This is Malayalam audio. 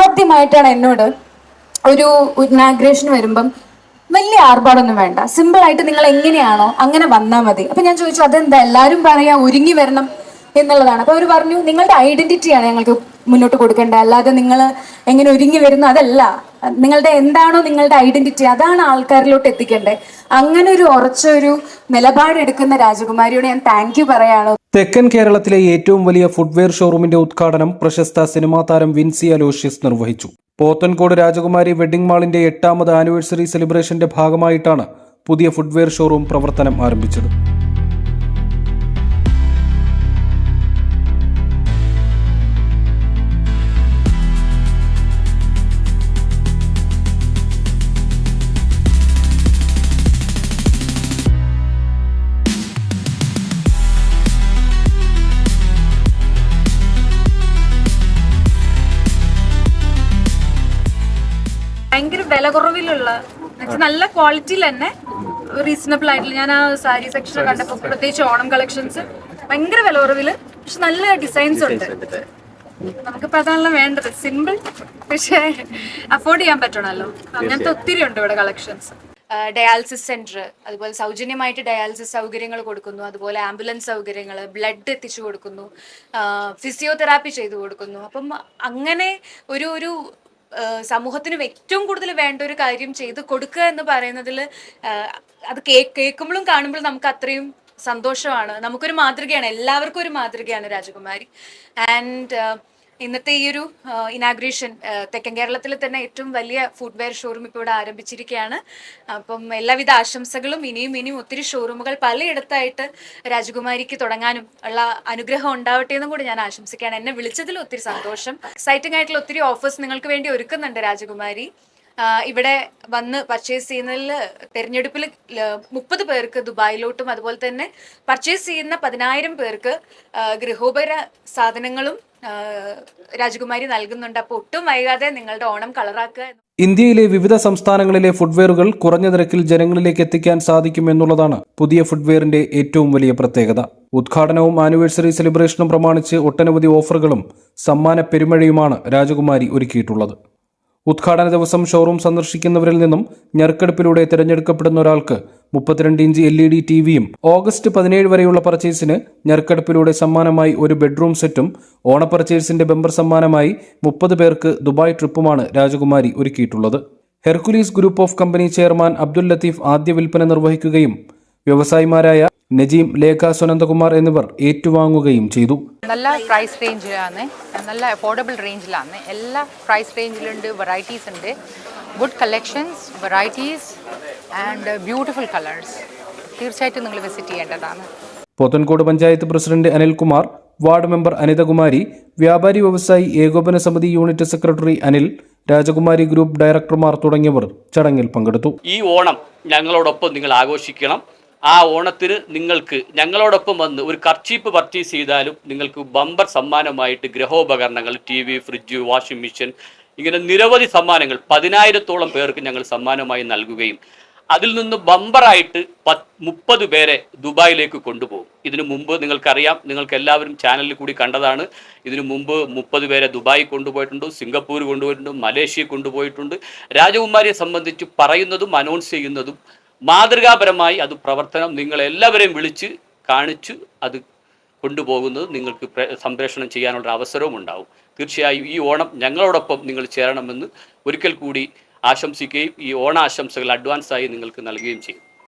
ആദ്യമായിട്ടാണ് എന്നോട് ഒരു ഇനാഗ്രേഷൻ വരുമ്പം വലിയ ആർഭാടൊന്നും വേണ്ട. സിമ്പിൾ ആയിട്ട് നിങ്ങൾ എങ്ങനെയാണോ അങ്ങനെ വന്നാൽ മതി. അപ്പൊ ഞാൻ ചോദിച്ചു അതെന്താ? എല്ലാവരും പറയാ ഒരുങ്ങി വരണം എന്നുള്ളതാണ്. അപ്പൊ അവർ പറഞ്ഞു നിങ്ങളുടെ ഐഡന്റിറ്റിയാണ് ഞങ്ങൾക്ക് മുന്നോട്ട് കൊടുക്കേണ്ടത്. അല്ലാതെ നിങ്ങൾ എങ്ങനെ ഒരുങ്ങി വരുന്നു അതല്ല. നിങ്ങളുടെ എന്താണോ നിങ്ങളുടെ ഐഡന്റിറ്റി അതാണ് ആൾക്കാരിലോട്ട് എത്തിക്കേണ്ടത്. അങ്ങനെ ഒരു ഉറച്ചൊരു നിലപാടെടുക്കുന്ന രാജകുമാരിയോട് ഞാൻ താങ്ക് യു പറയാണ്. തെക്കൻ കേരളത്തിലെ ഏറ്റവും വലിയ ഫുട്വെയർ ഷോറൂമിന്റെ ഉദ്ഘാടനം പ്രശസ്ത സിനിമാ താരം വിൻസി അലോഷ്യസ് നിർവഹിച്ചു. പോത്തൻകോട് രാജകുമാരി വെഡിംഗ് മാളിന്റെ എട്ടാമത് ആനിവേഴ്സറി സെലിബ്രേഷന്റെ ഭാഗമായിട്ടാണ് പുതിയ ഫുട്വെയർ ഷോറൂം പ്രവർത്തനം ആരംഭിച്ചത്. ഭയങ്കര വില കുറവിലുള്ള നല്ല ക്വാളിറ്റിയിൽ തന്നെ റീസണബിൾ ആയിട്ടുള്ള ഞാൻ ആ സാരി സെക്ഷൻ കണ്ടപ്പോൾ പ്രത്യേകിച്ച് ഓണം കളക്ഷൻസ് ഭയങ്കര വില കുറവിൽ പക്ഷെ നല്ല ഡിസൈൻസ് ഉണ്ട്. നമുക്കിപ്പോ അതാണല്ലോ വേണ്ടത്. സിമ്പിൾ പക്ഷേ അഫോർഡ് ചെയ്യാൻ പറ്റണല്ലോ അങ്ങനത്തെ ഒത്തിരി ഉണ്ട് ഇവിടെ കളക്ഷൻസ് ഡയാലിസിസ് സെന്റർ അതുപോലെ സൗജന്യമായിട്ട് ഡയാലിസിസ് സൗകര്യങ്ങൾ കൊടുക്കുന്നു. അതുപോലെ ആംബുലൻസ് സൗകര്യങ്ങൾ ബ്ലഡ് എത്തിച്ചു കൊടുക്കുന്നു. ഫിസിയോതെറാപ്പി ചെയ്തു കൊടുക്കുന്നു. അപ്പം അങ്ങനെ ഒരു ഒരു സമൂഹത്തിന് ഏറ്റവും കൂടുതൽ വേണ്ട ഒരു കാര്യം ചെയ്ത് കൊടുക്കുക എന്ന് പറയുന്നതിൽ അത് കേ കേൾക്കുമ്പോഴും കാണുമ്പോഴും നമുക്ക് അത്രയും സന്തോഷമാണ്. നമുക്കൊരു മാതൃകയാണ് എല്ലാവർക്കും ഒരു മാതൃകയാണ് രാജകുമാരി. ആൻഡ് ഇന്നത്തെ ഈ ഒരു ഇനാഗ്രേഷൻ തെക്കൻ കേരളത്തിൽ തന്നെ ഏറ്റവും വലിയ ഫുഡ്വെയർ ഷോറൂം ഇപ്പോൾ ഇവിടെ ആരംഭിച്ചിരിക്കുകയാണ്. അപ്പം എല്ലാവിധ ആശംസകളും ഇനിയും ഇനിയും ഒത്തിരി ഷോറൂമുകൾ പലയിടത്തായിട്ട് രാജകുമാരിക്ക് തുടങ്ങാനും ഉള്ള അനുഗ്രഹം ഉണ്ടാവട്ടെ എന്നും കൂടി ഞാൻ ആശംസിക്കുകയാണ്. എന്നെ വിളിച്ചതിൽ ഒത്തിരി സന്തോഷം. എക്സൈറ്റിംഗ് ആയിട്ടുള്ള ഒത്തിരി ഓഫേഴ്സ് നിങ്ങൾക്ക് വേണ്ടി ഒരുക്കുന്നുണ്ട് രാജകുമാരി. ഇവിടെ വന്ന് പർച്ചേസ് ചെയ്യുന്നതിൽ തെരഞ്ഞെടുപ്പിൽ മുപ്പത് പേർക്ക് ദുബായിലോട്ടും അതുപോലെ തന്നെ പർച്ചേസ് ചെയ്യുന്ന പതിനായിരം പേർക്ക് ഗൃഹോപര സാധനങ്ങളും രാജകുമാരി നൽകുന്നുണ്ട്. അപ്പോൾ ഒട്ടും വൈകാതെ നിങ്ങളുടെ ഓണം കളറാക്കുക ഇന്ത്യയിലെ വിവിധ സംസ്ഥാനങ്ങളിലെ ഫുഡ്വെയറുകൾ കുറഞ്ഞ നിരക്കിൽ ജനങ്ങളിലേക്ക് എത്തിക്കാൻ സാധിക്കുമെന്നുള്ളതാണ് പുതിയ ഫുഡ്വെയറിന്റെ ഏറ്റവും വലിയ പ്രത്യേകത. ഉദ്ഘാടനവും ആനിവേഴ്സറി സെലിബ്രേഷനും പ്രമാണിച്ച് ഒട്ടനവധി ഓഫറുകളും സമ്മാന പെരുമഴയുമാണ് രാജകുമാരി ഒരുക്കിയിട്ടുള്ളത്. ഉദ്ഘാടന ദിവസം ഷോറൂം സന്ദർശിക്കുന്നവരിൽ നിന്നും ഞെരുക്കെടുപ്പിലൂടെ തിരഞ്ഞെടുക്കപ്പെടുന്ന ഒരാൾക്ക് മുപ്പത്തിരണ്ട് inch L E D T വിയും ഓഗസ്റ്റ് പതിനേഴ് വരെയുള്ള പർച്ചേസിന് ഞെരുക്കെടുപ്പിലൂടെ സമ്മാനമായി ഒരു ബെഡ്റൂം സെറ്റും ഓണ പർച്ചേസിന്റെ ബെമ്പർ സമ്മാനമായി മുപ്പത് പേർക്ക് ദുബായ് ട്രിപ്പുമാണ് രാജകുമാരി ഒരുക്കിയിട്ടുള്ളത്. Hercules group of company chairman Abdul Latheef ആദ്യ വിൽപ്പന നിർവഹിക്കുകയും വ്യവസായിമാരായ നജീം ലേഖ സുനന്ദകുമാർ എന്നിവർ ഏറ്റുവാങ്ങുകയും ചെയ്തു. നല്ല പ്രൈസ് റേഞ്ചിലാണ് നല്ല അഫോർഡബിൾ റേഞ്ചിലാണ് എല്ലാ പ്രൈസ് റേഞ്ചിലുണ്ട് വെറൈറ്റീസ് ഉണ്ട്. Good collections varieties and beautiful colours തീർച്ചയായിട്ടും നിങ്ങൾ വിസിറ്റ് ചെയ്യേണ്ടതാണ്. Pothencode panchayat president Anilkumar ward member Anithakumari വ്യാപാരി വ്യവസായി ഏകോപന സമിതി യൂണിറ്റ് സെക്രട്ടറി അനിൽ രാജകുമാരി ഗ്രൂപ്പ് ഡയറക്ടർമാർ തുടങ്ങിയവർ ചടങ്ങിൽ പങ്കെടുത്തു. ഈ ഓണം ഞങ്ങളോടൊപ്പം നിങ്ങൾ ആഘോഷിക്കണം. ആ ഓണത്തിന് നിങ്ങൾക്ക് ഞങ്ങളോടൊപ്പം വന്ന് ഒരു കർച്ചീപ്പ് പർച്ചേസ് ചെയ്താലും നിങ്ങൾക്ക് ബമ്പർ സമ്മാനമായിട്ട് ഗ്രഹോപകരണങ്ങൾ T V fridge washing machine ഇങ്ങനെ നിരവധി സമ്മാനങ്ങൾ പതിനായിരത്തോളം പേർക്ക് ഞങ്ങൾ സമ്മാനമായി നൽകുകയും അതിൽ നിന്ന് ബമ്പറായിട്ട് പത്ത് മുപ്പത് പേരെ ദുബായിലേക്ക് കൊണ്ടുപോകും. ഇതിനു മുമ്പ് നിങ്ങൾക്കറിയാം നിങ്ങൾക്ക് എല്ലാവരും ചാനലിൽ കൂടി കണ്ടതാണ്. ഇതിനു മുമ്പ് മുപ്പത് പേരെ ദുബായി കൊണ്ടുപോയിട്ടുണ്ട് സിംഗപ്പൂർ കൊണ്ടുപോയിട്ടുണ്ട് മലേഷ്യ കൊണ്ടുപോയിട്ടുണ്ട്. രാജകുമാരിയെ സംബന്ധിച്ച് പറയുന്നതും അനൗൺസ് ചെയ്യുന്നതും മാതൃകാപരമായി അത് പ്രവർത്തനം നിങ്ങളെല്ലാവരെയും വിളിച്ച് കാണിച്ചു അത് കൊണ്ടുപോകുന്നത് നിങ്ങൾക്ക് പ്ര- സംപ്രേഷണം ചെയ്യാനുള്ള അവസരവും ഉണ്ടാവും. തീർച്ചയായും ഈ ഓണം ഞങ്ങളോടൊപ്പം നിങ്ങൾ ചേരണമെന്ന് ഒരിക്കൽ കൂടി ആശംസിക്കുകയും ഈ ഓണാശംസകൾ അഡ്വാൻസായി നിങ്ങൾക്ക് നൽകുകയും ചെയ്യും.